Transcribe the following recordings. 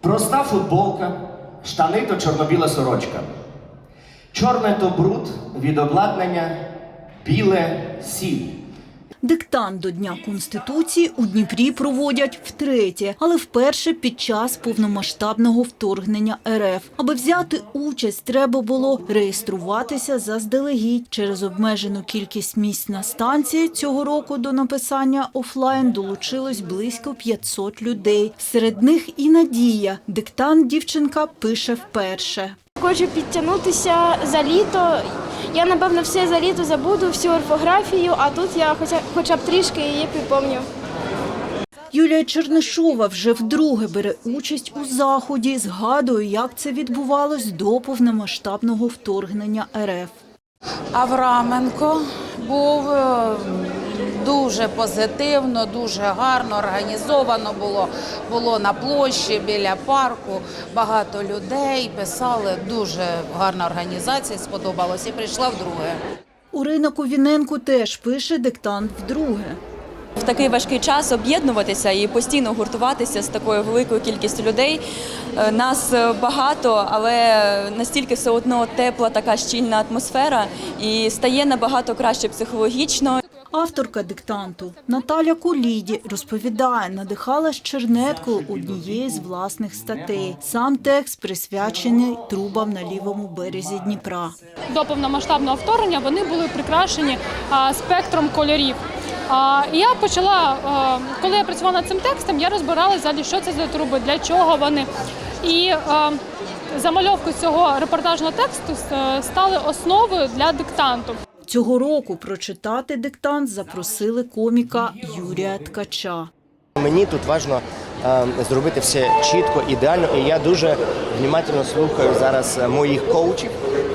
Проста футболка, штани то чорно-біла сорочка. Чорне то бруд від обладнання, біле сіль. Диктант до Дня Конституції у Дніпрі проводять втретє, але вперше під час повномасштабного вторгнення РФ. Аби взяти участь, треба було реєструватися заздалегідь. Через обмежену кількість місць на станції цього року до написання офлайн долучилось близько 500 людей. Серед них і Надія. Диктант дівчинка пише вперше. Хочу підтягнутися за літо. Я, напевно, все за літо забуду, всю орфографію, а тут я хоча, хоча б трішки її припомню. Юлія Чернишова вже вдруге бере участь у заході. Згадує, як це відбувалось до повномасштабного вторгнення РФ. Авраменко був е, дуже позитивно, дуже гарно організовано було. Було на площі біля парку, багато людей писали. Дуже гарна організація, сподобалося і прийшла вдруге. Урина Ковіненко теж пише диктант вдруге. В такий важкий час об'єднуватися і постійно гуртуватися з такою великою кількістю людей. Е, Нас е, багато, але настільки все одно тепла така щільна атмосфера і стає набагато краще психологічно. Авторка диктанту Наталя Куліді розповідає, надихалась чернеткою однієї з власних статей. Сам текст присвячений трубам на лівому березі Дніпра. до повномасштабного вторгнення вони були прикрашені спектром кольорів. А, і я почала, коли я працювала над цим текстом, я розбирала взагалі, що це за труби, для чого вони. І замальовку цього репортажного тексту е, стали основою для диктанту. Цього року прочитати диктант запросили коміка Юрія Ткача. Мені тут важливо е, зробити все чітко, ідеально, і я дуже внимательно слухаю зараз е, моїх коучів,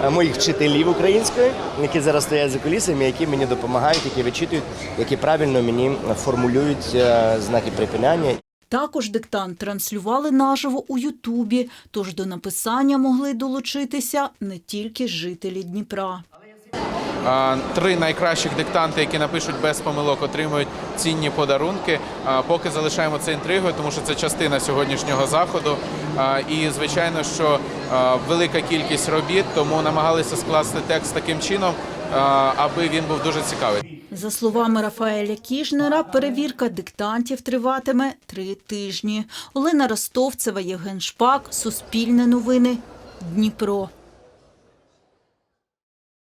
моїх вчителів української, які зараз стоять за колісами, які мені допомагають, які вичитують, які правильно мені формулюють е, знаки припиняння. Також диктант транслювали наживо у Ютубі, тож до написання могли долучитися не тільки жителі Дніпра. Три найкращих диктанти, які напишуть без помилок, отримують цінні подарунки. Поки залишаємо це інтригою, тому що це частина сьогоднішнього заходу. І звичайно, що велика кількість робіт, тому намагалися скласти текст таким чином, аби він був дуже цікавий. За словами Рафаеля Кішнера, перевірка диктантів триватиме три тижні. Олена Ростовцева, Євген Шпак, Суспільне новини, Дніпро.